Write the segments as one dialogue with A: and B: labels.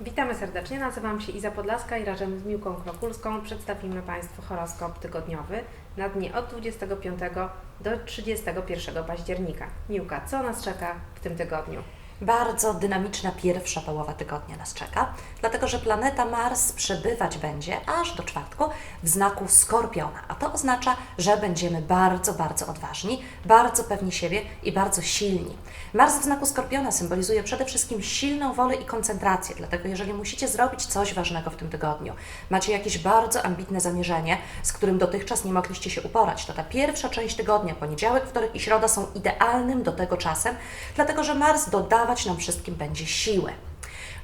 A: Witamy serdecznie, nazywam się Iza Podlaska i razem z Miłką Krokulską przedstawimy Państwu horoskop tygodniowy na dni od 25 do 31 października. Miłka, co nas czeka w tym tygodniu?
B: Bardzo dynamiczna pierwsza połowa tygodnia nas czeka, dlatego że planeta Mars przebywać będzie aż do czwartku w znaku Skorpiona, a to oznacza, że będziemy bardzo, bardzo odważni, bardzo pewni siebie i bardzo silni. Mars w znaku Skorpiona symbolizuje przede wszystkim silną wolę i koncentrację, dlatego jeżeli musicie zrobić coś ważnego w tym tygodniu, macie jakieś bardzo ambitne zamierzenie, z którym dotychczas nie mogliście się uporać, to ta pierwsza część tygodnia, poniedziałek, wtorek i środa są idealnym do tego czasem, dlatego że Mars dodawać nam wszystkim będzie siłę.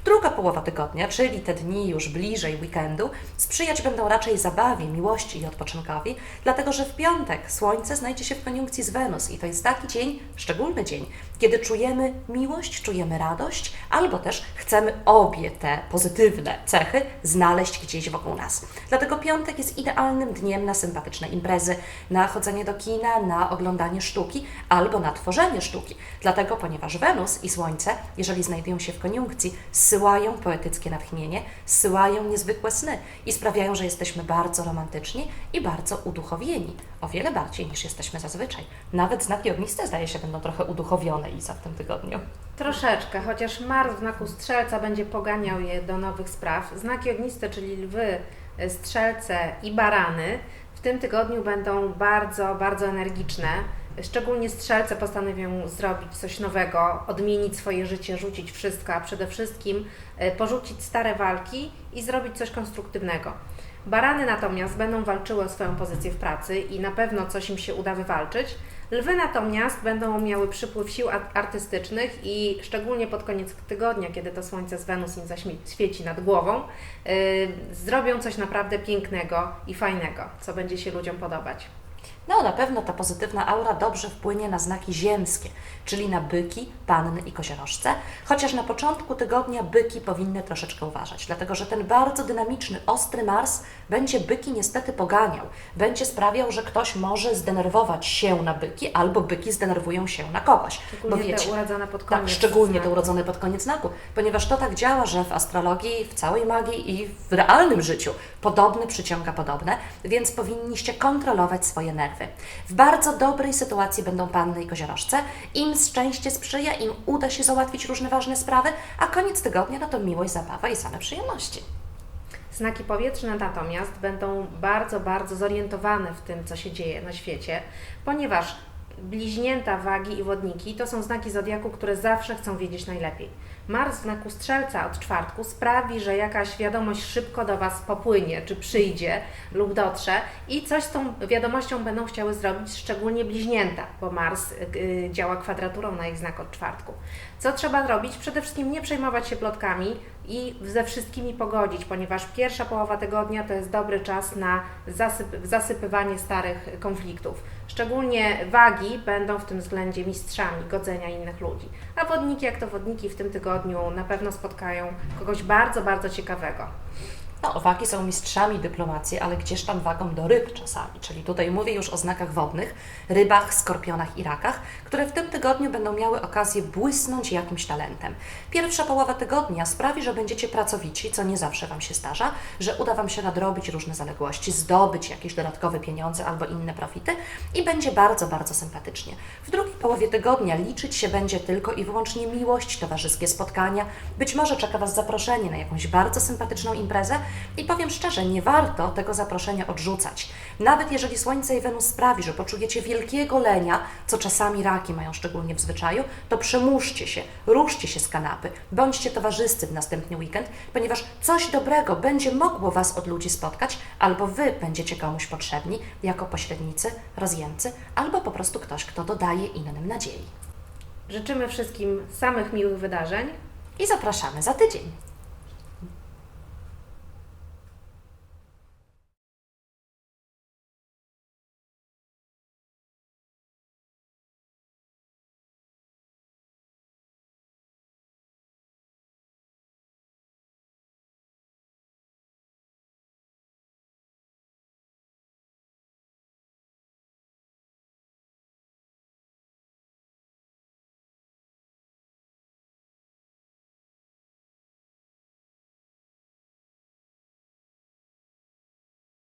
B: Druga połowa tygodnia, czyli te dni już bliżej weekendu, sprzyjać będą raczej zabawie, miłości i odpoczynkowi, dlatego że w piątek Słońce znajdzie się w koniunkcji z Wenus i to jest taki dzień, szczególny dzień, kiedy czujemy miłość, czujemy radość, albo też chcemy obie te pozytywne cechy znaleźć gdzieś wokół nas. Dlatego piątek jest idealnym dniem na sympatyczne imprezy, na chodzenie do kina, na oglądanie sztuki albo na tworzenie sztuki. Dlatego, ponieważ Wenus i Słońce, jeżeli znajdują się w koniunkcji, zsyłają poetyckie natchnienie, zsyłają niezwykłe sny i sprawiają, że jesteśmy bardzo romantyczni i bardzo uduchowieni. O wiele bardziej niż jesteśmy zazwyczaj. Nawet znaki ogniste, zdaje się, będą trochę uduchowione Iza w tym tygodniu.
A: Troszeczkę, chociaż Mars w znaku Strzelca będzie poganiał je do nowych spraw. Znaki ogniste, czyli lwy, strzelce i barany w tym tygodniu będą bardzo, bardzo energiczne. Szczególnie strzelce postanowią zrobić coś nowego, odmienić swoje życie, rzucić wszystko, a przede wszystkim e, porzucić stare walki i zrobić coś konstruktywnego. Barany natomiast będą walczyły o swoją pozycję w pracy i na pewno coś im się uda wywalczyć. Lwy natomiast będą miały przypływ sił ar- artystycznych i szczególnie pod koniec tygodnia, kiedy to słońce z Wenus im zaświeci nad głową, yy, zrobią coś naprawdę pięknego i fajnego, co będzie się ludziom podobać.
B: No, na pewno ta pozytywna aura dobrze wpłynie na znaki ziemskie, czyli na byki, panny i koziorożce, chociaż na początku tygodnia byki powinny troszeczkę uważać, dlatego że ten bardzo dynamiczny, ostry Mars będzie byki niestety poganiał, będzie sprawiał, że ktoś może zdenerwować się na byki, albo byki zdenerwują się na kogoś.
A: Szczególnie te urodzone pod koniec
B: Tak, szczególnie te
A: znaku.
B: urodzone pod koniec znaku, ponieważ to tak działa, że w astrologii, w całej magii i w realnym życiu podobny przyciąga podobne, więc powinniście kontrolować swoje nerwy. W bardzo dobrej sytuacji będą panny i koziorożce. Im szczęście sprzyja, im uda się załatwić różne ważne sprawy, a koniec tygodnia no to miłość, zabawa i same przyjemności.
A: Znaki powietrzne natomiast będą bardzo, bardzo zorientowane w tym, co się dzieje na świecie, ponieważ bliźnięta, wagi i wodniki to są znaki zodiaku, które zawsze chcą wiedzieć najlepiej. Mars w znaku strzelca od czwartku sprawi, że jakaś wiadomość szybko do Was popłynie, czy przyjdzie lub dotrze i coś z tą wiadomością będą chciały zrobić, szczególnie bliźnięta, bo Mars y, działa kwadraturą na ich znak od czwartku. Co trzeba robić? Przede wszystkim nie przejmować się plotkami i ze wszystkimi pogodzić, ponieważ pierwsza połowa tygodnia to jest dobry czas na zasyp, zasypywanie starych konfliktów. Szczególnie wagi będą w tym względzie mistrzami godzenia innych ludzi. A wodniki, jak to wodniki w tym tygodniu na pewno spotkają kogoś bardzo, bardzo ciekawego.
B: No, owaki są mistrzami dyplomacji, ale gdzież tam wagą do ryb czasami, czyli tutaj mówię już o znakach wodnych, rybach, skorpionach i rakach, które w tym tygodniu będą miały okazję błysnąć jakimś talentem. Pierwsza połowa tygodnia sprawi, że będziecie pracowici, co nie zawsze Wam się zdarza, że uda Wam się nadrobić różne zaległości, zdobyć jakieś dodatkowe pieniądze albo inne profity i będzie bardzo, bardzo sympatycznie. W drugiej połowie tygodnia liczyć się będzie tylko i wyłącznie miłość, towarzyskie spotkania, być może czeka Was zaproszenie na jakąś bardzo sympatyczną imprezę i powiem szczerze, nie warto tego zaproszenia odrzucać. Nawet jeżeli Słońce i Wenus sprawi, że poczujecie wielkiego lenia, co czasami raki mają szczególnie w zwyczaju, to przemuszcie się, ruszcie się z kanapy, bądźcie towarzyscy w następny weekend, ponieważ coś dobrego będzie mogło Was od ludzi spotkać, albo Wy będziecie komuś potrzebni jako pośrednicy, rozjemcy, albo po prostu ktoś, kto dodaje innym nadziei.
A: Życzymy wszystkim samych miłych wydarzeń
B: I zapraszamy za tydzień.